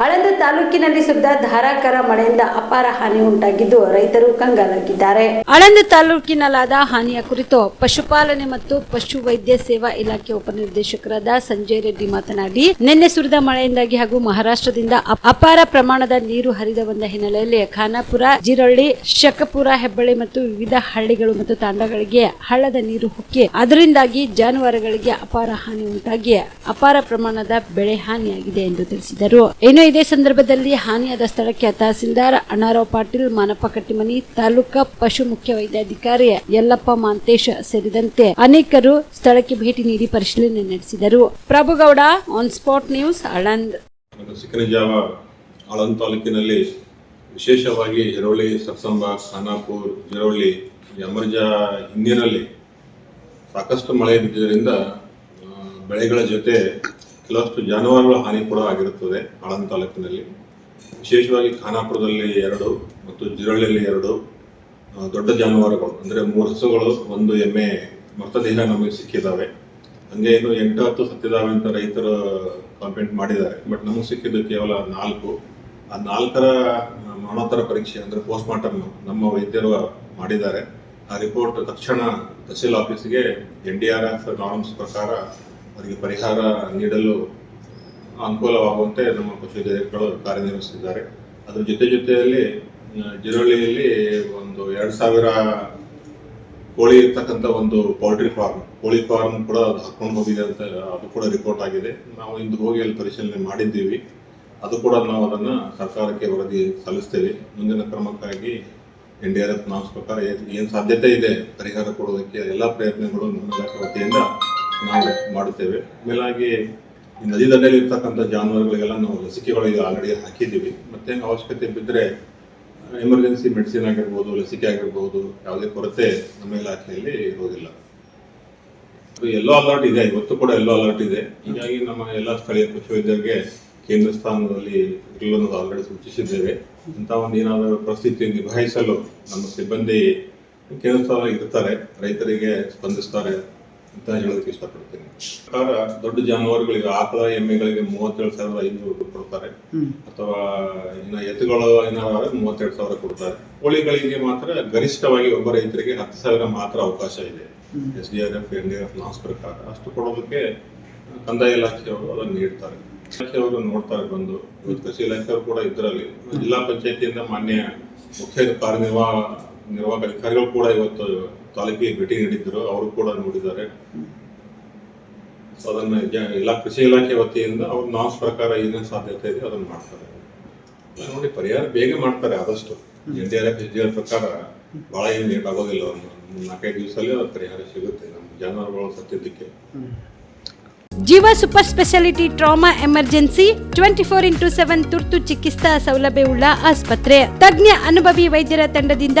ಆಳಂದ ತಾಲೂಕಿನಲ್ಲಿ ಸುರಿದ ಧಾರಾಕಾರ ಮಳೆಯಿಂದ ಅಪಾರ ಹಾನಿ ಉಂಟಾಗಿದ್ದು ರೈತರು ಕಂಗಾಲಾಗಿದ್ದಾರೆ. ಆಳಂದ ತಾಲೂಕಿನಲ್ಲಾದ ಹಾನಿಯ ಕುರಿತು ಪಶುಪಾಲನೆ ಮತ್ತು ಪಶು ವೈದ್ಯ ಸೇವಾ ಇಲಾಖೆ ಉಪನಿರ್ದೇಶಕರಾದ ಸಂಜಯ್ ರೆಡ್ಡಿ ಮಾತನಾಡಿ, ನಿನ್ನೆ ಸುರಿದ ಮಳೆಯಿಂದಾಗಿ ಹಾಗೂ ಮಹಾರಾಷ್ಟ್ರದಿಂದ ಅಪ್- ಅಪಾರ ಪ್ರಮಾಣದ ನೀರು ಹರಿದ ಬಂದ ಹಿನ್ನೆಲೆಯಲ್ಲಿ ಖಾನಾಪುರ, ಜಿರಳ್ಳಿ, ಶಕಪುರ, ಹೆಬ್ಬಳ್ಳಿ ಮತ್ತು ವಿವಿಧ ಹಳ್ಳಿಗಳು ಮತ್ತು ತಾಂಡಗಳಿಗೆ ಹಳ್ಳದ ನೀರು ಹುಕ್ಕಿ, ಅದರಿಂದಾಗಿ ಜಾನುವಾರುಗಳಿಗೆ ಅಪಾರ ಹಾನಿ ಉಂಟಾಗಿ ಅಪಾರ ಪ್ರಮಾಣದ ಬೆಳೆ ಹಾನಿಯಾಗಿದೆ ಎಂದು ತಿಳಿಸಿದರು. ಇನ್ನು ಇದೇ ಸಂದರ್ಭದಲ್ಲಿ ಹಾನಿಯಾದ ಸ್ಥಳಕ್ಕೆ ತಹಸೀಲ್ದಾರ್ ಅಣ್ಣಾರಾವ್ ಪಾಟೀಲ್ ಮಾನಪ್ಪ ಕಟ್ಟಿಮನಿ ತಾಲೂಕಾ ಪಶು ಮುಖ್ಯ ವೈದ್ಯಾಧಿಕಾರಿ ಯಲ್ಲಪ್ಪ ಮಾಂತೇಶ್ ಸೇರಿದಂತೆ ಅನೇಕರು ಸ್ಥಳಕ್ಕೆ ಭೇಟಿ ನೀಡಿ ಪರಿಶೀಲನೆ ನಡೆಸಿದರು. Prabhugowda on spot news Aland ಜಾವ ಆಳಂದ್ ತಾಲೂಕಿನಲ್ಲಿ ವಿಶೇಷವಾಗಿ ಎರವಳ್ಳಿ ಸತ್ಸಂಬ ಖಾನಾಪುರ್ ಜರವಳ್ಳಿ ಯಮರ್ಜಾ ಹಿಂದಿನಲ್ಲಿ ಸಾಕಷ್ಟು ಮಳೆ ಬಿದ್ದಿದ್ದರಿಂದ ಬೆಳೆಗಳ ಜೊತೆ ಕೆಲವಷ್ಟು ಜಾನುವಾರುಗಳ ಹಾನಿ ಕೂಡ ಆಗಿರುತ್ತದೆ ಆಳಂದ ತಾಲೂಕಿನಲ್ಲಿ. ವಿಶೇಷವಾಗಿ ಖಾನಾಪುರದಲ್ಲಿ ಎರಡು ಮತ್ತು ಜಿರಳ್ಳಿಯಲ್ಲಿ ಎರಡು ದೊಡ್ಡ ಜಾನುವಾರುಗಳು, ಅಂದರೆ ಮೂರು ಹಸುಗಳು, ಒಂದು ಎಮ್ಮೆ ಮೃತದೇಹ ನಮಗೆ ಸಿಕ್ಕಿದ್ದಾವೆ. ಹಂಗೆ ಇನ್ನು ಎಂಟು ಹತ್ತು ಸತ್ತಿದ್ದಾವೆ ಅಂತ ರೈತರು ಕಂಪ್ಲೇಂಟ್ ಮಾಡಿದ್ದಾರೆ. ಬಟ್ ನಮಗೆ ಸಿಕ್ಕಿದ್ದು ಕೇವಲ ನಾಲ್ಕು. ಆ ನಾಲ್ಕರ ಮರಣೋತ್ತರ ಪರೀಕ್ಷೆ, ಅಂದರೆ ಪೋಸ್ಟ್ ಮಾರ್ಟಮ್ ನಮ್ಮ ವೈದ್ಯರು ಮಾಡಿದ್ದಾರೆ. ಆ ರಿಪೋರ್ಟ್ ತಕ್ಷಣ ತಹಸೀಲ್ ಆಫೀಸ್ಗೆ N D R F norms ಪ್ರಕಾರ ಅವರಿಗೆ ಪರಿಹಾರ ನೀಡಲು ಅನುಕೂಲವಾಗುವಂತೆ ನಮ್ಮ ಕೃಷಿ ವೈದ್ಯರುಗಳು ಕಾರ್ಯನಿರ್ವಹಿಸಿದ್ದಾರೆ ಅದರ ಜೊತೆ ಜೊತೆಯಲ್ಲಿ ಜಿರೋಳಿಯಲ್ಲಿ ಒಂದು ಎರಡು ಸಾವಿರ ಕೋಳಿ ಇರ್ತಕ್ಕಂಥ ಒಂದು ಪೌಲ್ಟ್ರಿ ಫಾರ್ಮ್, ಕೋಳಿ ಫಾರ್ಮ್ ಕೂಡ ಅದು ಹಾಕೊಂಡು ಹೋಗಿದೆ ಅಂತ ಅದು ಕೂಡ ರಿಪೋರ್ಟ್ ಆಗಿದೆ. ನಾವು ಇಂದು ಹೋಗಿ ಅಲ್ಲಿ ಪರಿಶೀಲನೆ ಮಾಡಿದ್ದೀವಿ. ಅದು ಕೂಡ ನಾವು ಅದನ್ನು ಸರ್ಕಾರಕ್ಕೆ ವರದಿ ಸಲ್ಲಿಸ್ತೇವೆ. ಮುಂದಿನ ಕ್ರಮಕ್ಕಾಗಿ ಎನ್ ಡಿ ಆರ್ ಎಫ್ ಪ್ರಕಾರ ಏನು ಸಾಧ್ಯತೆ ಇದೆ, ಪರಿಹಾರ ಕೊಡೋದಕ್ಕೆ ಎಲ್ಲ ಪ್ರಯತ್ನಗಳು ನಮ್ಮ ವತಿಯಿಂದ ನಾವು ಮಾಡುತ್ತೇವೆ. ಮೇಲಾಗಿ ಈ ನದಿ ದಂಡೆಯಲ್ಲಿ ಇರ್ತಕ್ಕಂಥ ಜಾನುವಾರುಗಳಿಗೆಲ್ಲ ನಾವು ಲಸಿಕೆಗಳು ಈಗ ಆಲ್ರೆಡಿ ಹಾಕಿದ್ದೀವಿ. ಮತ್ತೆ ಅವಶ್ಯಕತೆ ಬಿದ್ದರೆ ಎಮರ್ಜೆನ್ಸಿ ಮೆಡಿಸಿನ್ ಆಗಿರ್ಬೋದು, ಲಸಿಕೆ ಆಗಿರ್ಬೋದು, ಯಾವುದೇ ಕೊರತೆ ನಮ್ಮ ಇಲಾಖೆಯಲ್ಲಿ ಇರೋದಿಲ್ಲ. ಎಲ್ಲೋ ಅಲರ್ಟ್ ಇದೆ, ಇವತ್ತು ಕೂಡ ಎಲ್ಲೋ ಅಲರ್ಟ್ ಇದೆ. ಹೀಗಾಗಿ ನಮ್ಮ ಎಲ್ಲ ಸ್ಥಳೀಯ ಪಶುವೈದ್ಯರಿಗೆ ಕೇಂದ್ರ ಸ್ಥಾನದಲ್ಲಿ ನಾವು ಆಲ್ರೆಡಿ ಸೂಚಿಸಿದ್ದೇವೆ. ಇಂಥ ಒಂದು ಏನಾದರೂ ಪರಿಸ್ಥಿತಿ ನಿಭಾಯಿಸಲು ನಮ್ಮ ಸಿಬ್ಬಂದಿ ಕೇಂದ್ರ ಸ್ಥಾನ ಇರ್ತಾರೆ. ರೈತರಿಗೆ ಸ್ಪಂದಿಸ್ತಾರೆ. ಅಂತ ಹೇಳೋದಕ್ಕೆ ಇಷ್ಟಪಡ್ತೀನಿ. ಸರ್ಕಾರ ದೊಡ್ಡ ಜಾನುವಾರುಗಳಿಗೆ ಆಕಳ ಎಮ್ಮೆಗಳಿಗೆ ಮೂವತ್ತೇಳು ಸಾವಿರದ ಐನೂರು ರೂಪಾಯಿ ಕೊಡ್ತಾರೆ. ಅಥವಾ ಇನ್ನ ಎತ್ತುಗಳು ಏನಾದ್ರೆ ಮೂವತ್ತೆರಡು ಸಾವಿರ ಕೊಡ್ತಾರೆ. ಕೋಳಿಗಳಿಗೆ ಮಾತ್ರ ಗರಿಷ್ಠವಾಗಿ ಒಬ್ಬ ರೈತರಿಗೆ ಹತ್ತು ಸಾವಿರ ಮಾತ್ರ ಅವಕಾಶ ಇದೆ. S D R F N D R F norms ಪ್ರಕಾರ ಅಷ್ಟು ಕೊಡೋದಕ್ಕೆ ಕಂದಾಯ ಇಲಾಖೆಯವರು ಅದನ್ನು ನೀಡ್ತಾರೆ. ಇಲಾಖೆಯವರು ನೋಡ್ತಾರೆ ಬಂದು ಕೃಷಿ ಇಲಾಖೆಯವರು ಕೂಡ ಇದರಲ್ಲಿ. ಜಿಲ್ಲಾ ಪಂಚಾಯತಿಯಿಂದ ಮಾನ್ಯ ಮುಖ್ಯ ಕಾರ್ಯನಿರ್ವಾಹ ನಿರ್ವಾಹಕ ಅಧಿಕಾರಿಗಳು ಕೂಡ ಇವತ್ತು ತಾಲೂಕಿಗೆ ಭೇಟಿ ನೀಡಿದ್ದರು ಅವರು ಕೂಡ ನೋಡಿದ್ದಾರೆ. ಸೊ ಅದನ್ನ ಇಲ್ಲ ಕೃಷಿ ಇಲಾಖೆ ವತಿಯಿಂದ ಅವ್ರ ನಾಮ್ಸ್ ಪ್ರಕಾರ ಏನೇನು ಸಾಧ್ಯತೆ ಇದೆ ಅದನ್ನು ಮಾಡ್ತಾರೆ. ನೋಡಿ, ಪರಿಹಾರ ಬೇಗ ಮಾಡ್ತಾರೆ ಆದಷ್ಟು. N D R F S D R ಪ್ರಕಾರ ಬಹಳ ಏನು ಲೇಟ್ ಆಗೋದಿಲ್ಲ. ಒಂದು ನಾಲ್ಕೈದು ದಿವಸದಲ್ಲಿ ಅದು ಪರಿಹಾರ ಸಿಗುತ್ತೆ. ನಮ್ಮ ಜಾನುವಾರುಗಳು ಸತ್ತಿದ್ದಕ್ಕೆ. Jeeva super speciality trauma emergency twenty four into seven ತುರ್ತು ಚಿಕಿತ್ಸಾ ಸೌಲಭ್ಯವುಳ್ಳ ಆಸ್ಪತ್ರೆ. ತಜ್ಞ ಅನುಭವಿ ವೈದ್ಯರ ತಂಡದಿಂದ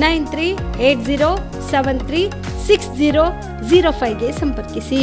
nine three eight zero seven three six zero zero ಫೈವ್ಗೆ ಸಂಪರ್ಕಿಸಿ.